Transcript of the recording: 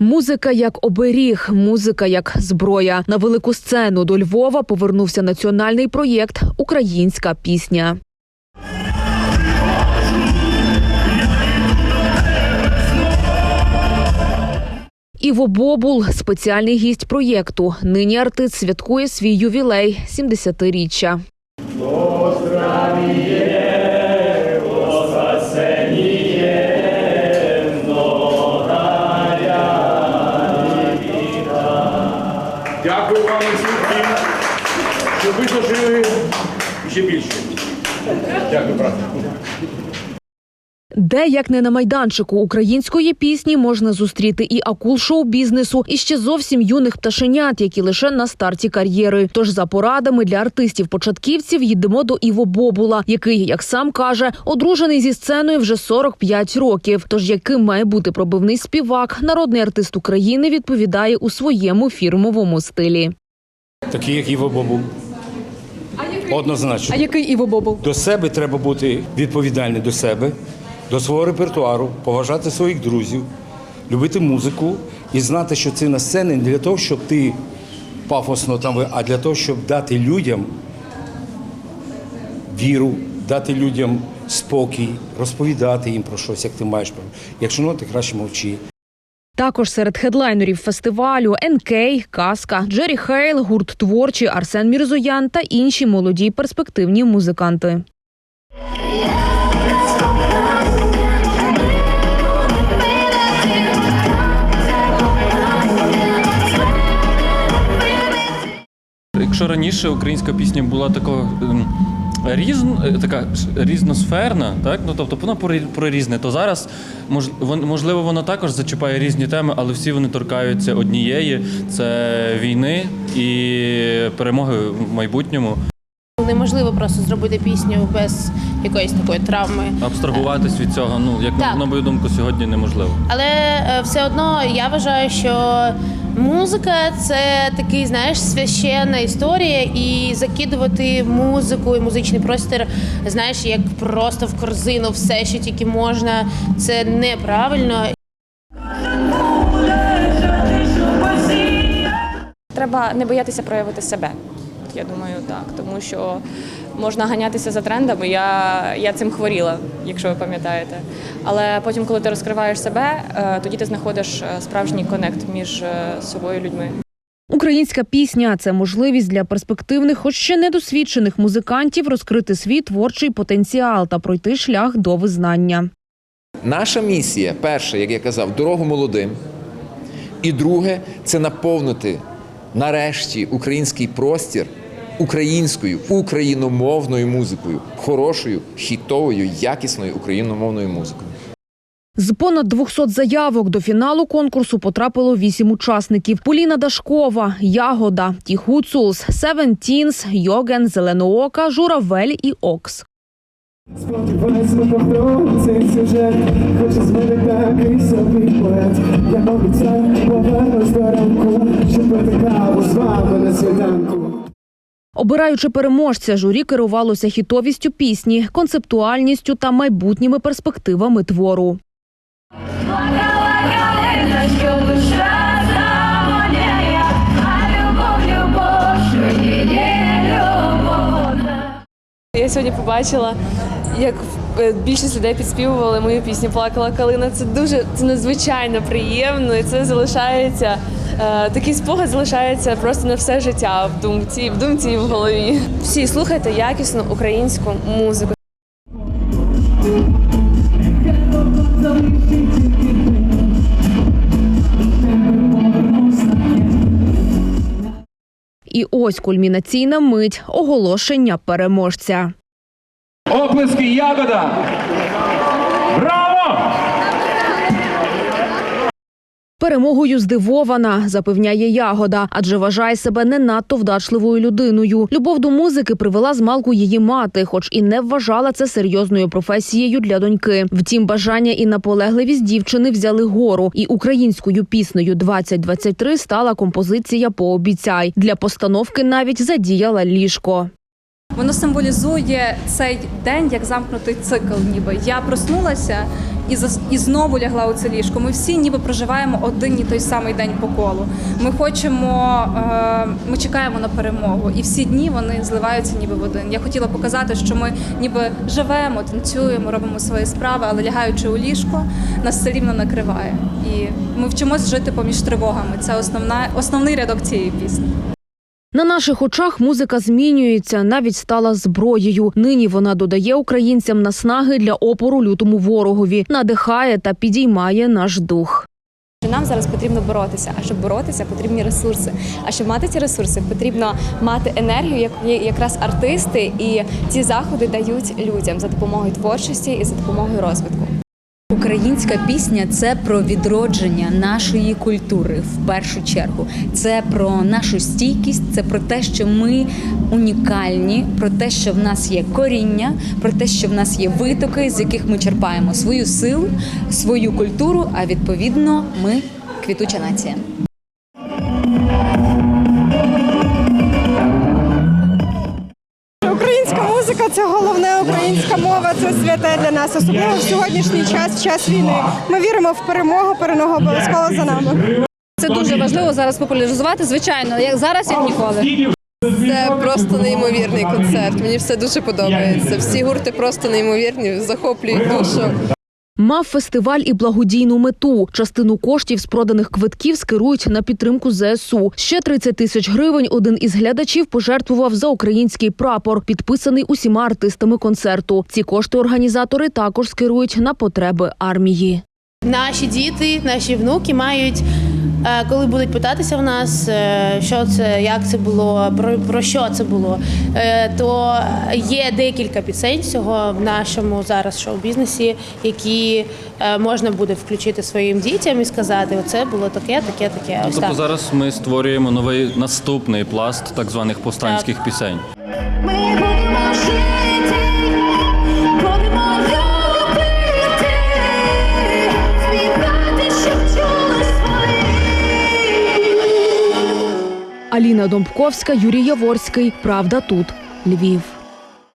Музика як оберіг, музика як зброя. На велику сцену до Львова повернувся національний проєкт Українська пісня. Іво Бобул спеціальний гість проєкту. Нині артист святкує свій ювілей 70-річчя. Ви дожили ще більше. Дякую, брат. Де як не на майданчику української пісні можна зустріти і акул шоу-бізнесу, і ще зовсім юних пташенят, які лише на старті кар'єри. Тож за порадами для артистів-початківців їдемо до Іво Бобула, який, як сам каже, одружений зі сценою вже 45 років. Тож яким має бути пробивний співак, народний артист України відповідає у своєму фірмовому стилі. Такі, як Іво Бобул. Однозначно. А який Іво Бобул? До себе треба бути відповідальним до себе, до свого репертуару, поважати своїх друзів, любити музику і знати, що це на сцені не для того, щоб ти пафосно там, а для того, щоб дати людям віру, дати людям спокій, розповідати їм про щось, як ти маєш. Якщо ну, ти краще мовчи. Також серед хедлайнерів фестивалю НК, Казка, Джері Хейл, гурт творчий Арсен Мірзоян та інші молоді перспективні музиканти. Якщо раніше українська пісня була такого ем, різн, е, така різносферна, так ну тобто вона про, про різне, то зараз мож, можливо вона також зачіпає різні теми, але всі вони торкаються однієї: це війни і перемоги в майбутньому. Неможливо просто зробити пісню без якоїсь такої травми. Абстрагуватись від цього, ну як Так. на мою думку, сьогодні неможливо. Але е, все одно я вважаю, що музика це такий, знаєш, священна історія, і закидувати музику і музичний простір, знаєш, як просто в корзину все, що тільки можна, це неправильно. Треба не боятися проявити себе. Я думаю, так, тому що можна ганятися за трендами. Я, я цим хворіла, якщо ви пам'ятаєте. Але потім, коли ти розкриваєш себе, е, тоді ти знаходиш е, справжній конект між е, собою і людьми. Українська пісня це можливість для перспективних, хоч ще недосвідчених музикантів розкрити свій творчий потенціал та пройти шлях до визнання. Наша місія, перше, як я казав, дорогу молодим. І друге це наповнити нарешті український простір українською, україномовною музикою, хорошою, хітовою, якісною україномовною музикою. З понад 200 заявок до фіналу конкурсу потрапило вісім учасників: Поліна Дашкова, Ягода, Ті Гуцулс, Севентінс, Йоген, Зеленоока, Журавель і Окс. Сподіваюсь, ми повторимо цей сюжет Хоче з мене такий собі поет Я обіцяв, повернусь до ранку Щоб пити каву з вами на світанку Обираючи переможця, журі керувалося хітовістю пісні, концептуальністю та майбутніми перспективами твору. Я сьогодні побачила, як е, більшість людей підспівували мою пісню Плакала калина. Це дуже це надзвичайно приємно, і це залишається. Е, Такий спогад залишається просто на все життя в думці, в думці і в голові. Всі слухайте якісну українську музику. І ось кульмінаційна мить оголошення переможця. Оплески ягода! Перемогою здивована, запевняє ягода, адже вважає себе не надто вдачливою людиною. Любов до музики привела з малку її мати, хоч і не вважала це серйозною професією для доньки. Втім, бажання і наполегливість дівчини взяли гору, і українською піснею «2023» стала композиція Пообіцяй для постановки. Навіть задіяла ліжко. Воно символізує цей день як замкнутий цикл, ніби я проснулася і і знову лягла у це ліжко. Ми всі ніби проживаємо один і той самий день по колу. Ми хочемо, е, ми чекаємо на перемогу, і всі дні вони зливаються ніби в один. Я хотіла показати, що ми ніби живемо, танцюємо, робимо свої справи, але лягаючи у ліжко, нас все рівно накриває. І ми вчимось жити поміж тривогами. Це основна основний рядок цієї пісні. На наших очах музика змінюється, навіть стала зброєю. Нині вона додає українцям наснаги для опору лютому ворогові, надихає та підіймає наш дух. Нам зараз потрібно боротися. А щоб боротися, потрібні ресурси. А щоб мати ці ресурси, потрібно мати енергію, як якраз артисти, і ці заходи дають людям за допомогою творчості і за допомогою розвитку. Українська пісня це про відродження нашої культури в першу чергу. Це про нашу стійкість, це про те, що ми унікальні, про те, що в нас є коріння, про те, що в нас є витоки, з яких ми черпаємо свою силу, свою культуру. А відповідно, ми квітуча нація. Це головне, українська мова це святе для нас, особливо в сьогоднішній час, в час війни. Ми віримо в перемогу, перемога обов'язково за нами. Це дуже важливо зараз популяризувати. Звичайно, як зараз як ніколи. Це просто неймовірний концерт. Мені все дуже подобається. Всі гурти просто неймовірні, захоплюють душу. Мав фестиваль і благодійну мету. Частину коштів з проданих квитків скерують на підтримку ЗСУ. Ще 30 тисяч гривень один із глядачів пожертвував за український прапор, підписаний усіма артистами концерту. Ці кошти організатори також скерують на потреби армії. Наші діти, наші внуки мають, коли будуть питатися в нас, е, що це, як це було, про, про що це було, е, то є декілька пісень всього в нашому зараз шоу-бізнесі, які е, можна буде включити своїм дітям і сказати: оце було таке, таке, таке. Ось Тобто так. зараз ми створюємо новий наступний пласт так званих повстанських пісень. Аліна Домбковська, Юрій Яворський. Правда тут. Львів.